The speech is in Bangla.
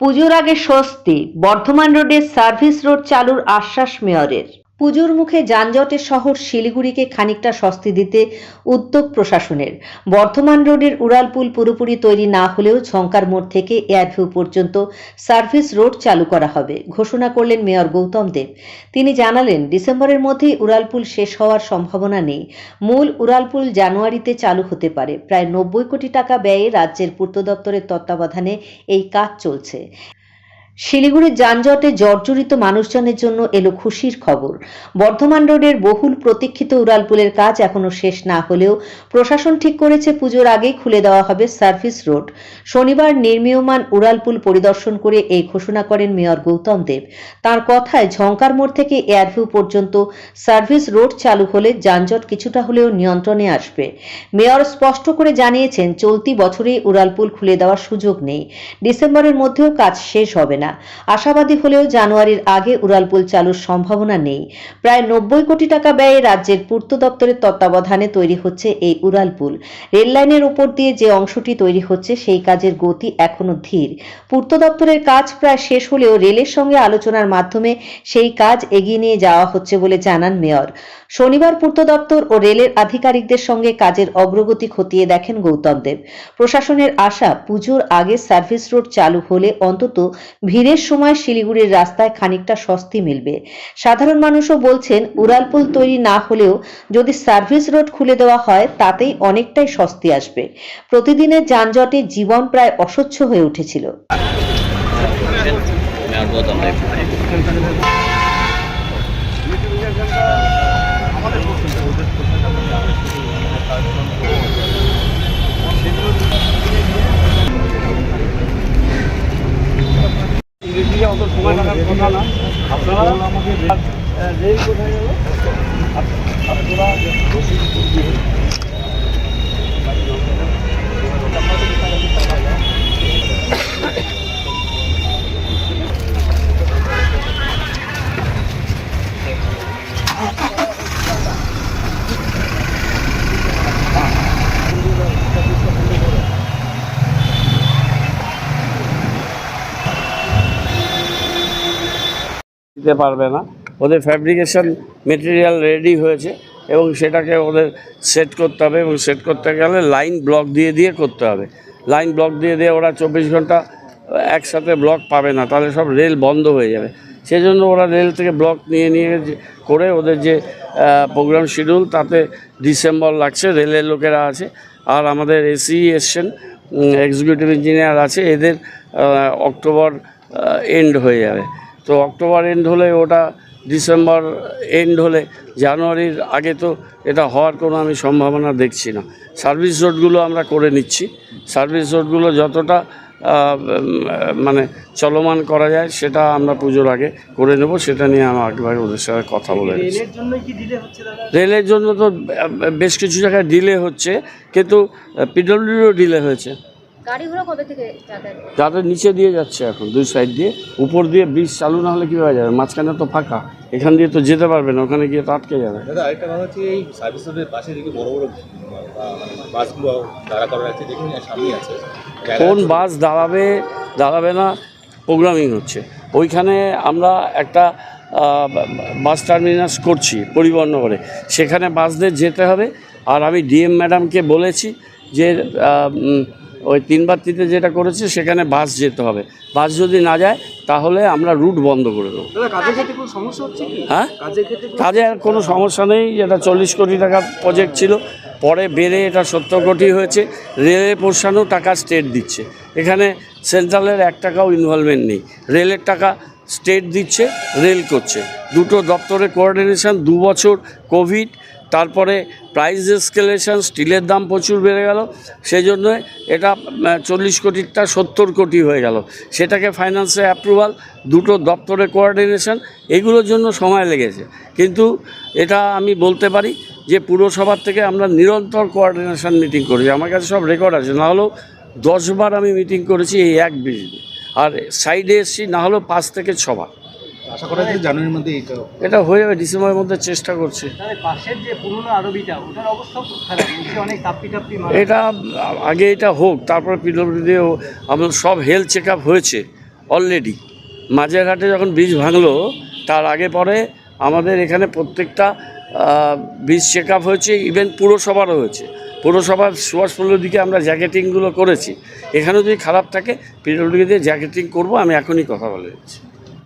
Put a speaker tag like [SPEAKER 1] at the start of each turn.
[SPEAKER 1] পুজোর আগে স্বস্তি বর্ধমান রোডে সার্ভিস রোড চালুর আশ্বাস মেয়রের। পুজোর মুখে যানজটের শহর শিলিগুড়িকে খানিকটা স্বস্তি দিতে উদ্যোগ প্রশাসনের। বর্ধমান রোডের উড়ালপুল পুরোপুরি তৈরি না হলেও ঝঙ্কার মোড় থেকে এয়ারভিউ পর্যন্ত সার্ভিস রোড চালু করা হবে, ঘোষণা করলেন মেয়র গৌতম দেব। তিনি জানালেন, ডিসেম্বরের মধ্যেই উড়ালপুল শেষ হওয়ার সম্ভাবনা নেই। মূল উড়ালপুল জানুয়ারিতে চালু হতে পারে। প্রায় নব্বই কোটি টাকা ব্যয়ে রাজ্যের পূর্ত দপ্তরের তত্ত্বাবধানে এই কাজ চলছে। শিলিগুড়ির যানজটে জর্জরিত মানুষজনের জন্য এলো খুশির খবর। বর্ধমান রোডের বহুল প্রতীক্ষিত উড়ালপুলের কাজ এখনও শেষ না হলেও প্রশাসন ঠিক করেছে পুজোর আগেই খুলে দেওয়া হবে সার্ভিস রোড। শনিবার নির্মীয়মান উড়ালপুল পরিদর্শন করে এই ঘোষণা করেন মেয়র গৌতম দেব। তার কথায় ঝঙ্কার মোড় থেকে এয়ারভিউ পর্যন্ত সার্ভিস রোড চালু হলে যানজট কিছুটা হলেও নিয়ন্ত্রণে আসবে। মেয়র স্পষ্ট করে জানিয়েছেন, চলতি বছরেই উড়ালপুল খুলে দেওয়ার সুযোগ নেই। ডিসেম্বরের মধ্যেও কাজ শেষ হবে না। আশাবাদী হলেও জানুয়ারির আগে উড়ালপুল চালুর সম্ভাবনা নেই। প্রায় নব্বই কোটি টাকা ব্যয়ে রাজ্যের পূর্ত দপ্তরের তত্ত্বাবধানে তৈরি হচ্ছে এই উড়ালপুল। রেল লাইনের উপর দিয়ে যে অংশটি তৈরি হচ্ছে সেই কাজের গতি এখনও ধীর। পূর্ত দপ্তরের কাজ প্রায় শেষ হলেও রেলের সঙ্গে আলোচনার মাধ্যমে সেই কাজ এগিয়ে নিয়ে যাওয়া হচ্ছে বলে জানান মেয়র। শনিবার পূর্ত দপ্তর ও রেলের আধিকারিকদের সঙ্গে কাজের অগ্রগতি খতিয়ে দেখেন গৌতম দেব। প্রশাসনের আশা, পুজোর আগে সার্ভিস রোড চালু হলে অন্তত ভিড়ের সময় শিলিগুড়ির রাস্তায় খানিকটা স্বস্তি মিলবে। সাধারণ মানুষও বলছেন উড়ালপুল তৈরি না হলেও যদি সার্ভিস রোড খুলে দেওয়া হয়, তাতেই অনেকটাই স্বস্তি আসবে। প্রতিদিনের যানজটে জীবন প্রায় অসহ্য হয়ে উঠেছিল।
[SPEAKER 2] অত সময় লাগার কথা না। আপনারা আমাকে রেল কোথায় গেল? আপনারা দিতে পারবে না। ওদের ফ্যাব্রিকেশন মেটেরিয়াল রেডি হয়েছে এবং সেটাকে ওদের সেট করতে হবে এবং সেট করতে গেলে লাইন ব্লক দিয়ে দিয়ে করতে হবে। লাইন ব্লক দিয়ে দিয়ে ওরা চব্বিশ ঘণ্টা একসাথে ব্লক পাবে না, তাহলে সব রেল বন্ধ হয়ে যাবে। সেই জন্য ওরা রেল থেকে ব্লক নিয়ে নিয়ে করে ওদের যে প্রোগ্রাম শিডিউল তাতে ডিসেম্বর লাগছে রেলের লোকেরা আছে। আর আমাদের এসি এসছেন এক্সিকিউটিভ ইঞ্জিনিয়ার আছে, এদের অক্টোবর এন্ড হয়ে যাবে। তো অক্টোবর এন্ড হলে ওটা ডিসেম্বর এন্ড হলে জানুয়ারির আগে তো এটা হওয়ার কোনো আমি সম্ভাবনা দেখছি না। সার্ভিস রোডগুলো আমরা করে নিচ্ছি। সার্ভিস রোডগুলো যতটা মানে চলমান করা যায় সেটা আমরা পুজোর আগে করে নেব। সেটা নিয়ে আমার একবার ওদের সাথে কথা বলে
[SPEAKER 3] রেলের
[SPEAKER 2] জন্য তো বেশ কিছু জায়গায় ডিলে হচ্ছে কিন্তু পিডব্লিউডিও ডিলে হয়েছে।
[SPEAKER 4] গাড়ি ঘোড়া কবে থেকে যাতায়াত করবে?
[SPEAKER 2] যাদের নিচে দিয়ে যাচ্ছে এখন দুই সাইড দিয়ে। উপর দিয়ে ব্রিজ চালু না হলে কীভাবে যাবে? মাঝখানে তো ফাঁকা। এখান দিয়ে তো যেতে পারবে না ওখানে গিয়ে তো আটকে যাবে।
[SPEAKER 5] দাদা আরেকটা কথা হচ্ছে এই সার্ভিস রোডের পাশে দেখি বড় বড় মানে বাসগুলো দাঁড়া করা আছে দেখুন সামনে আছে।
[SPEAKER 2] কোন বাস দাঁড়াবে দাঁড়াবে না প্রোগ্রামিং হচ্ছে। ওইখানে আমরা একটা বাস টার্মিনাস করছি পরিবহন করে সেখানে বাসদের যেতে হবে। আর আমি ডিএম ম্যাডামকে বলেছি যে ওই তিনবারতিতে যেটা করেছে সেখানে বাস যেতে হবে। বাস যদি না যায় তাহলে আমরা রুট বন্ধ করে দেবো। হ্যাঁ? কাজে আর কোনো সমস্যা নেই এটা চল্লিশ কোটি টাকার প্রজেক্ট ছিল। পরে বেড়ে এটা সত্তর কোটি হয়েছে। রেলে পোষানো টাকা স্টেট দিচ্ছে। এখানে সেন্ট্রালের এক টাকাও ইনভলভমেন্ট নেই। রেলের টাকা স্টেট দিচ্ছে রেল করছে। দুটো দপ্তরের কোঅর্ডিনেশন দু বছর কোভিড তারপরে প্রাইস এসকেলেশন স্টিলের দাম প্রচুর বেড়ে গেল। সেই জন্য এটা চল্লিশ কোটিরটা সত্তর কোটি হয়ে গেল। সেটাকে ফাইন্যান্সে অ্যাপ্রুভাল দুটো দপ্তরের কোঅর্ডিনেশন এগুলোর জন্য সময় লেগেছে। কিন্তু এটা আমি বলতে পারি যে পুরসভার থেকে আমরা নিরন্তর কোঅর্ডিনেশন মিটিং করেছি। আমার কাছে সব রেকর্ড আছে। না হলেও দশবার আমি মিটিং করেছি এই এক বিজনে আর সাইডে এসেছি, না হলেও পাঁচ থেকে ছবার।
[SPEAKER 5] আশা করা যায় জানুয়ারির মধ্যে এইটা
[SPEAKER 2] এটা হয়ে যাবে ডিসেম্বরের মধ্যে চেষ্টা করছি।
[SPEAKER 3] পাশের যে পুরনো আরবিটা ওটার অবস্থা খুব খারাপ। অনেক টাপ্পি টাপ্পি
[SPEAKER 2] এটা আগে এটা হোক তারপরে পিডব্লিউডিও আমাদের সব হেলথ চেক হয়েছে অলরেডি মাঝের ঘাটে যখন ব্রিজ ভাঙলো তার আগে পরে আমাদের এখানে প্রত্যেকটা ব্রিজ চেক আপ হয়েছে ইভেন পুরসভারও হয়েছে। পুরসভার সুভাষপল্লির দিকে আমরা জ্যাকেটিংগুলো করেছি। এখানেও যদি খারাপ থাকে পিডব্লিউডি দিয়ে জ্যাকেটিং করব আমি এখনই কথা বলে দিচ্ছি।